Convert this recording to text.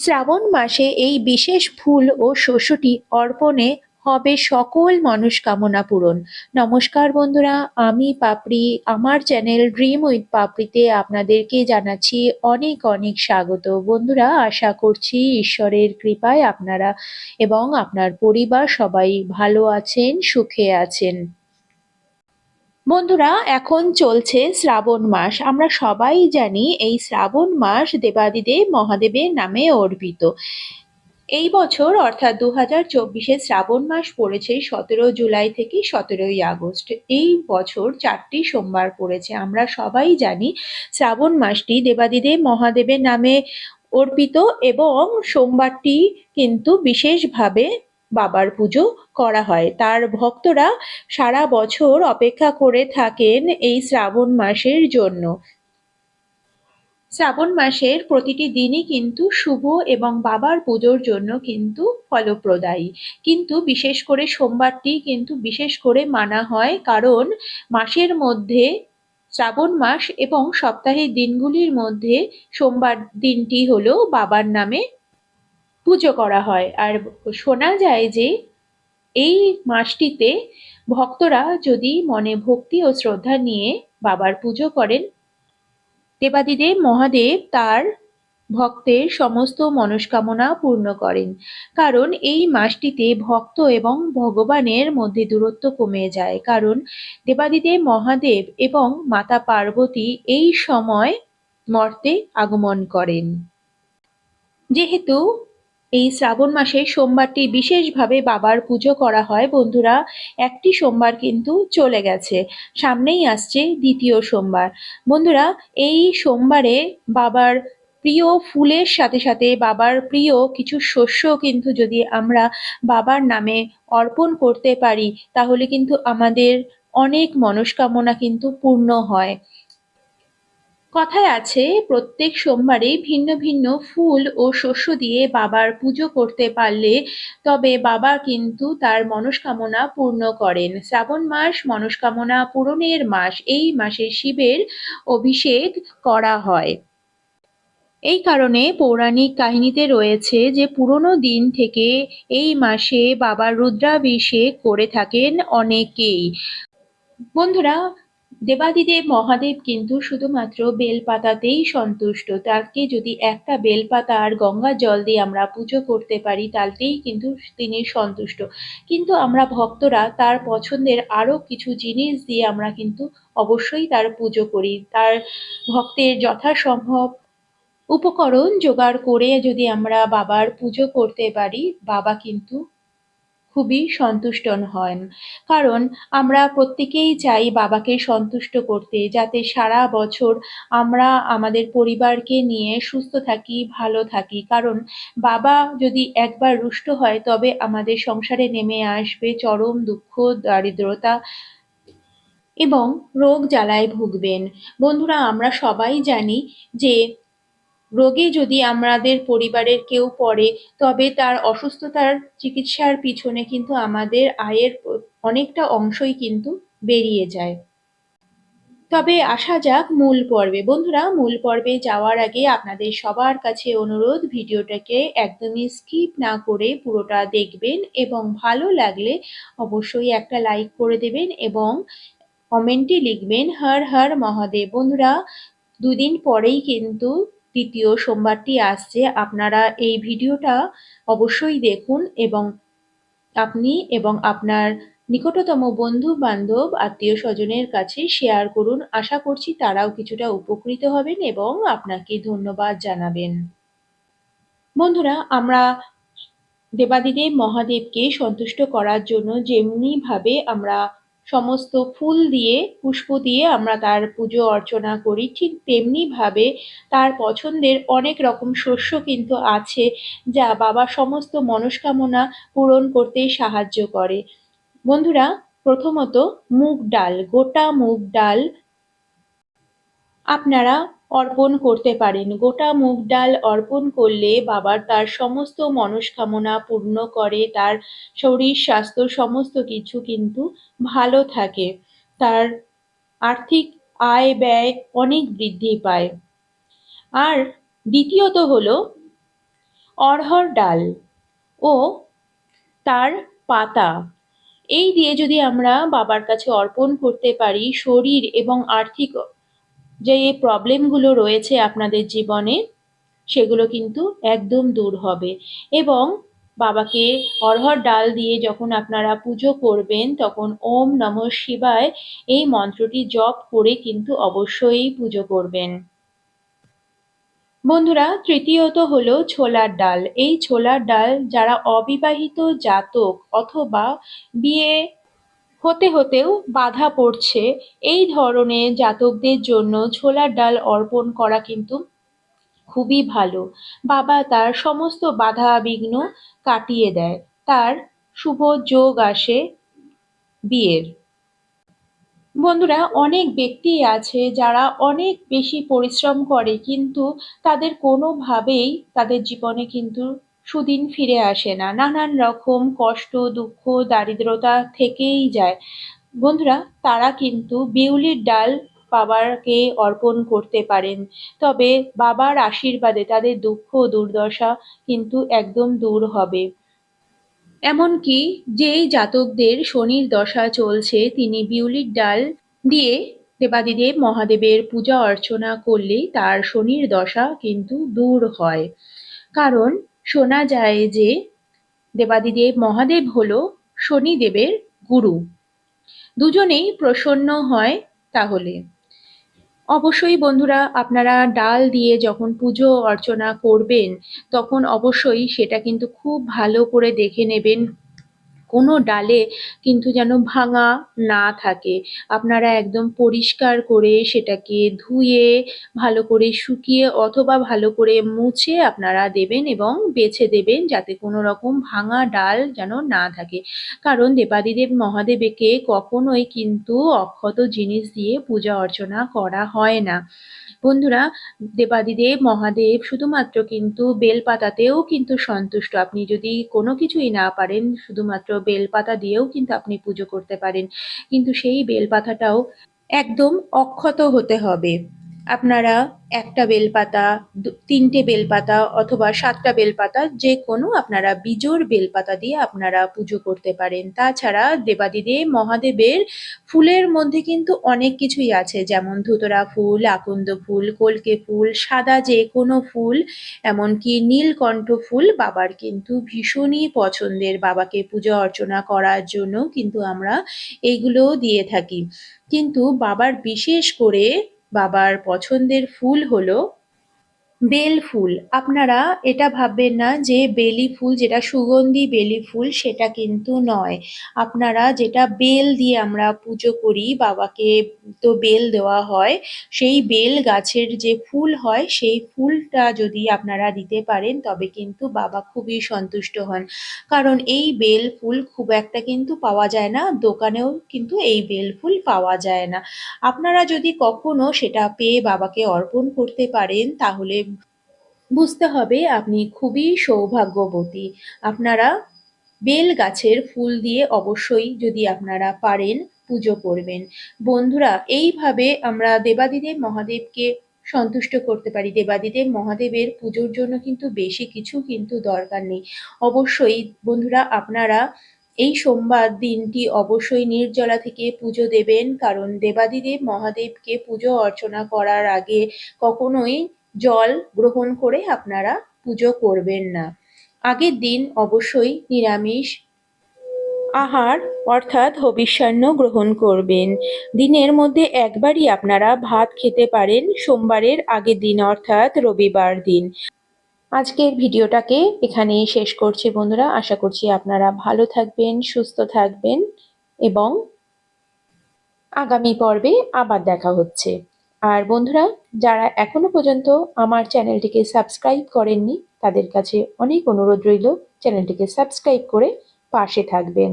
শ্রাবণ মাসে এই বিশেষ ফুল ও শস্যটি অর্পণে হবে সকল মনস্কামনা পূরণ। নমস্কার বন্ধুরা, আমি পাপড়ি। আমার চ্যানেল ড্রিম উইথ পাপড়িতে আপনাদেরকে জানাচ্ছি অনেক অনেক স্বাগত। বন্ধুরা, আশা করছি ঈশ্বরের কৃপায় আপনারা এবং আপনার পরিবার সবাই ভালো আছেন, সুখে আছেন। বন্ধুরা, এখন চলছে শ্রাবণ মাস। আমরা সবাই জানি এই শ্রাবণ মাস দেবাদিদেব মহাদেবের নামে অর্পিত। এই বছর, অর্থাৎ দু হাজার চব্বিশে শ্রাবণ মাস পড়েছে সতেরো জুলাই থেকে সতেরোই আগস্ট। এই বছর চারটি সোমবার পড়েছে। আমরা সবাই জানি শ্রাবণ মাসটি দেবাদিদেব মহাদেবের নামে অর্পিত এবং সোমবারটি কিন্তু বিশেষভাবে বাবার পুজো করা হয়। তার ভক্তরা সারা বছর অপেক্ষা করে থাকেন এই শ্রাবণ মাসের জন্য। শ্রাবণ মাসের প্রতিটি দিনই কিন্তু শুভ এবং বাবার পুজোর জন্য কিন্তু ফলপ্রদায়ী। কিন্তু বিশেষ করে সোমবারটি কিন্তু বিশেষ করে মানা হয় কারণ মাসের মধ্যে শ্রাবণ মাস এবং সপ্তাহের দিনগুলির মধ্যে সোমবার দিনটি হলো বাবার নামে পুজো করা হয়। আর শোনা যায় যে এই মাসটিতে ভক্তরা যদি মনে ভক্তি ও শ্রদ্ধা নিয়ে বাবার পুজো করেন, দেবাদিদেব মহাদেব তার ভক্তের সমস্ত মনস্কামনা পূর্ণ করেন। কারণ এই মাসটিতে ভক্ত এবং ভগবানের মধ্যে দূরত্ব কমে যায়। কারণ দেবাদিদেব মহাদেব এবং মাতা পার্বতী এই সময় মর্তে আগমন করেন। যেহেতু এই শ্রাবণ মাসে সোমবারটি বিশেষভাবে বাবার পুজো করা হয়, বন্ধুরা। একটি সোমবার কিন্তু চলে গেছে, সামনেই আসছে দ্বিতীয় সোমবার। বন্ধুরা, এই সোমবারে বাবার প্রিয় ফুলের সাথে সাথে বাবার প্রিয় কিছু শস্য কিন্তু যদি আমরা বাবার নামে অর্পণ করতে পারি, তাহলে কিন্তু আমাদের অনেক মনস্কামনা কিন্তু পূর্ণ হয়। কথায় আছে, প্রত্যেক সোমবারে ভিন্ন ভিন্ন ফুল ও শস্য দিয়ে বাবার পুজো করতে পারলে তবে বাবা কিন্তু তার মনস্কামনা পূর্ণ করেন। শ্রাবণ মাস মনস্কামনা পূরণের মাস, এই মাসে শিবের অভিষেক করা হয়। এই কারণে পৌরাণিক কাহিনীতে রয়েছে যে, পুরনো দিন থেকে এই মাসে বাবার রুদ্রাভিষেক করে থাকেন অনেকেই। বন্ধুরা দেবাদিদেব মহাদেব কিন্তু শুধুমাত্র বেলপাতাতেই সন্তুষ্ট। তাকে যদি একটা বেলপাতা আর গঙ্গা জল দিয়ে আমরা পুজো করতে পারি, তাতেই কিন্তু তিনি সন্তুষ্ট। কিন্তু আমরা ভক্তরা তার পছন্দের আরও কিছু জিনিস দিয়ে আমরা কিন্তু অবশ্যই তার পুজো করি। তার ভক্তের যথাসম্ভব উপকরণ জোগাড় করে যদি আমরা বাবার পুজো করতে পারি, বাবা কিন্তু খুবই সন্তুষ্ট হন। কারণ আমরা প্রত্যেকেই চাই বাবাকে সন্তুষ্ট করতে, যাতে সারা বছর আমরা আমাদের পরিবারকে নিয়ে সুস্থ থাকি, ভালো থাকি। কারণ বাবা যদি একবার রুষ্ট হয়, তবে আমাদের সংসারে নেমে আসবে চরম দুঃখ, দারিদ্রতা এবং রোগ জ্বালায় ভুগবেন। বন্ধুরা, আমরা সবাই জানি যে রোগে যদি আমাদের পরিবারের কেউ পড়ে, তবে তার অসুস্থতার চিকিৎসার পিছনে কিন্তু আমাদের আয়ের অনেকটা অংশই কিন্তু বেরিয়ে যায়। তবে আসা যাক মূল পর্বে। বন্ধুরা, মূল পর্বে যাওয়ার আগে আপনাদের সবার কাছে অনুরোধ, ভিডিওটাকে একদমই স্কিপ না করে পুরোটা দেখবেন এবং ভালো লাগলে অবশ্যই একটা লাইক করে দেবেন এবং কমেন্টে লিখবেন, হর হর মহাদেব। বন্ধুরা, দুদিন পরেই কিন্তু তৃতীয় সোমবারটি আসছে। আপনারা এই ভিডিওটা অবশ্যই দেখুন এবং আপনি এবং আপনার নিকটতম বন্ধু, বান্ধব, আত্মীয় স্বজনের কাছে শেয়ার করুন। আশা করছি তারাও কিছুটা উপকৃত হবেন এবং আপনাকে ধন্যবাদ জানাবেন। বন্ধুরা, আমরা দেবাদিদেব মহাদেবকে সন্তুষ্ট করার জন্য যেমনিভাবে আমরা সমস্ত ফুল দিয়ে, পুষ্প দিয়ে আমরা তার পুজো অর্চনা করি। ঠিক তেমনিভাবে তার পছন্দের অনেক রকম শস্য কিন্তু আছে যা বাবা সমস্ত মনস্কামনা পূরণ করতে সাহায্য করে। বন্ধুরা, প্রথমত মুগ ডাল, গোটা মুগ ডাল। আপনারা অর্পণ করতে পারেন। গোটা মুগ ডাল অর্পণ করলে বাবার তার সমস্ত মনস্কামনা পূর্ণ করে, তার শরীর, স্বাস্থ্য সমস্ত কিছু কিন্তু ভালো থাকে। তার আর্থিক আয় ব্যয় অনেক বৃদ্ধি পায়। আর দ্বিতীয়ত হলো অড়হর ডাল ও তার পাতা। এই দিয়ে যদি আমরা বাবার কাছে অর্পণ করতে পারি, শরীর এবং আর্থিক যে এই প্রবলেমগুলো রয়েছে আপনাদের জীবনে, সেগুলো কিন্তু একদম দূর হবে। এবং বাবাকে অরহর ডাল দিয়ে যখন আপনারা পুজো করবেন, তখন ওম নম শিবায় এই মন্ত্রটি জপ করে কিন্তু অবশ্যই পুজো করবেন। বন্ধুরা, তৃতীয়ত হলো ছোলার ডাল। এই ছোলার ডাল যারা অবিবাহিত জাতক অথবা বিয়ে হতে হতেও বাধা পড়ছে। এই ধরনের জাতকদের জন্য ছোলার ডাল অর্পণ করা কিন্তু খুবই ভালো। বাবা তার সমস্ত বাধা বিঘ্ন কাটিয়ে দেয়। তার শুভ যোগ আসে বিয়ের। বন্ধুরা, অনেক ব্যক্তি আছে যারা অনেক বেশি পরিশ্রম করে কিন্তু তাদের কোনোভাবেই তাদের জীবনে কিন্তু সুদিন ফিরে আসে না। নানান রকম কষ্ট, দুঃখ, দারিদ্রতা থেকেই যায়। বন্ধুরা, তারা কিন্তু বিউলির ডাল বাবাকে অর্পণ করতে পারেন, তবে বাবার আশীর্বাদে তাদের দুঃখ দুর্দশা কিন্তু একদম দূর হবে। এমনকি যেই জাতকদের শনির দশা চলছে, তিনি বিউলির ডাল দিয়ে দেবাদিদেব মহাদেবের পূজা অর্চনা করলেই তার শনির দশা কিন্তু দূর হয়। কারণ শোনা যায় যে দেবাদিদেব মহাদেব হল শনিদেবের গুরু। দুজনেই প্রসন্ন হয় তাহলে। অবশ্যই বন্ধুরা, আপনারা ডাল দিয়ে যখন পুজো অর্চনা করবেন, তখন অবশ্যই সেটা কিন্তু খুব ভালো করে দেখে নেবেন কোনো ডালে কিন্তু যেন ভাঙা না থাকে। আপনারা একদম পরিষ্কার করে সেটাকে ধুয়ে, ভালো করে শুকিয়ে অথবা ভালো করে মুছে আপনারা দেবেন এবং বেছে দেবেন যাতে কোনো রকম ভাঙা ডাল যেন না থাকে। কারণ দেবাদিদেব মহাদেবকে কখনোই কিন্তু অক্ষত জিনিস দিয়ে পূজা অর্চনা করা হয় না। বন্ধুরা, দেবাদিদেব, মহাদেব শুধুমাত্র কিন্তু বেলপাতাতেও কিন্তু সন্তুষ্ট। আপনি যদি কোনো কিছুই না পারেন, শুধুমাত্র বেলপাতা দিয়েও কিন্তু আপনি পুজো করতে পারেন। কিন্তু সেই বেলপাতাটাও একদম অক্ষত হতে হবে। আপনারা একটা বেলপাতা তিনটে বেলপাতা অথবা সাতটা বেলপাতা যে কোনো আপনারা বিজোর বেলপাতা দিয়ে আপনারা পুজো করতে পারেন। তাছাড়া দেবাদিদেব মহাদেবের ফুলের মধ্যে কিন্তু অনেক কিছুই আছে। যেমন ধুতরা ফুল, আকন্দ ফুল, কলকে ফুল, সাদা যে কোনো ফুল, এমনকি নীলকণ্ঠ ফুল বাবার কিন্তু ভীষণই পছন্দের। বাবাকে পুজো অর্চনা করার জন্য কিন্তু আমরা এইগুলোও দিয়ে থাকি। কিন্তু বাবার বিশেষ করে বাবার পছন্দের ফুল হলো বেল ফুল। আপনারা এটা ভাববেন না যে বেলি ফুল, যেটা সুগন্ধি বেলি ফুল, সেটা কিন্তু নয়। আপনারা যেটা বেল দিয়ে আমরা পুজো করি, বাবাকে তো বেল দেওয়া হয়, সেই বেল গাছের যে ফুল হয়, সেই ফুলটা যদি আপনারা দিতে পারেন, তবে কিন্তু বাবা খুবই সন্তুষ্ট হন। কারণ এই বেল ফুল খুব একটা কিন্তু পাওয়া যায় না, দোকানেও কিন্তু এই বেল ফুল পাওয়া যায় না। আপনারা যদি কখনো সেটা পেয়ে বাবাকে অর্পণ করতে পারেন, তাহলে বুঝতে হবে আপনি খুবই সৌভাগ্যবতী। আপনারা বেল গাছের ফুল দিয়ে অবশ্যই যদি আপনারা পারেন পুজো করবেন। বন্ধুরা, এইভাবে আমরা দেবাদিদেব মহাদেবকে সন্তুষ্ট করতে পারি। দেবাদিদেব মহাদেবের পুজোর জন্য কিন্তু বেশি কিছু কিন্তু দরকার নেই। অবশ্যই বন্ধুরা, আপনারা এই সোমবার দিনটি অবশ্যই নির্জলা থেকে পুজো দেবেন। কারণ দেবাদিদেব মহাদেবকে পুজো অর্চনা করার আগে কখনোই জল গ্রহণ করে আপনারা পুজো করবেন না। আগের দিন অবশ্যই নিরামিষ আহার অর্থাৎ হবিষ্যান্ন গ্রহণ করবেন। দিনের মধ্যে একবারই আপনারা ভাত খেতে পারেন সোমবারের আগের দিন অর্থাৎ রবিবার দিন। আজকের ভিডিওটাকে এখানেই শেষ করছি বন্ধুরা। আশা করছি আপনারা ভালো থাকবেন, সুস্থ থাকবেন এবং আগামী পর্বে আবার দেখা হচ্ছে। আর বন্ধুরা, যারা এখনও পর্যন্ত আমার চ্যানেলটিকে সাবস্ক্রাইব করেননি, তাদের কাছে অনেক অনুরোধ রইল চ্যানেলটিকে সাবস্ক্রাইব করে পাশে থাকবেন।